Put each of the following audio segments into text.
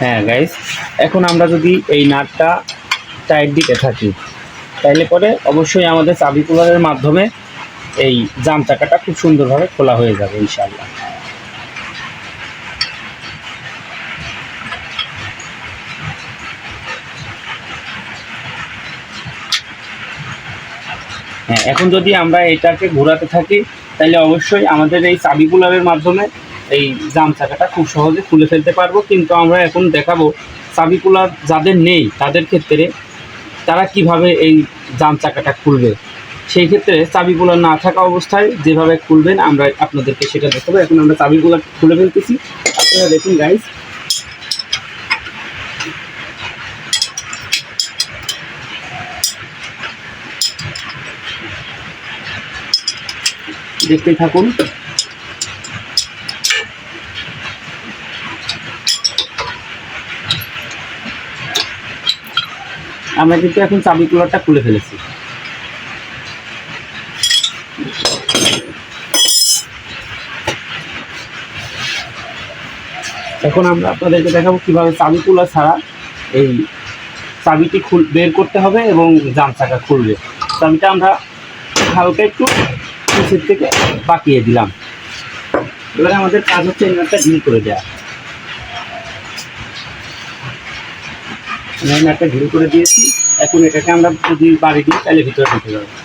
হ্যাঁ গাইস এখন আমরা যদি এই নাটটা টাইট দিতে থাকি, তাইলে পরে অবশ্যই আমাদের চাবি কুলারের মাধ্যমে এই জাম চাকাটা খুব সুন্দরভাবে খোলা হয়ে যাবে, ইনশাআল্লাহ। হ্যাঁ এখন যদি আমরা এটাকে ঘোরাতে থাকি তাহলে অবশ্যই আমাদের এই চাবি কুলারের মাধ্যমে এই জাম চাকাটা খুব সহজে খুলে ফেলতে পারব। কিন্তু আমরা এখন দেখাবো চাবি কুলার যাদের নেই, তাদের ক্ষেত্রে তারা কীভাবে এই জাম চাকাটা খুলবে। সেই ক্ষেত্রে চাবি কুলার না থাকা অবস্থায় যেভাবে খুলবেন, আমরা আপনাদেরকে সেটা দেখাবো। এখন আমরা চাবি কুলার খুলে ফেলতেছি। আপনারা দেখুন গাইস দেখতে থাকুন। আমরা কিন্তু এখন চাবি কুলারটা খুলে ফেলেছি। এখন আমরা আপনাদেরকে দেখাবো কীভাবে চাবি কুলার ছাড়া এই চাবিটি খুল, বের করতে হবে এবং জাম চাকা খুলবে। চাবিটা আমরা হালকা একটু নিচের থেকে বাকিয়ে দিলাম। এবারে আমাদের কাজ হচ্ছে এনারটা ঢিল করে দেওয়া এনারটা ঘুরে করে দিয়েছি। এখন এটাকে আমরা যদি বাড়ি দিই তাহলে ভিতরে ঢুকে যাবে।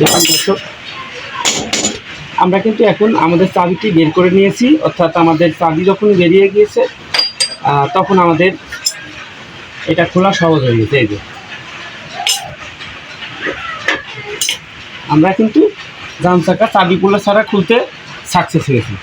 দেখুন দর্শক, আমরা কিন্তু এখন আমাদের চাবিটি বের করে নিয়েছি, অর্থাৎ আমাদের চাবি যখন বেরিয়ে গিয়েছে তখন আমাদের এটা খোলা সহজ হয়ে গেছে, এই যে। আমরা কিন্তু জাম চাবিগুলো ছাড়া খুলতে সাকসেস হয়েছি।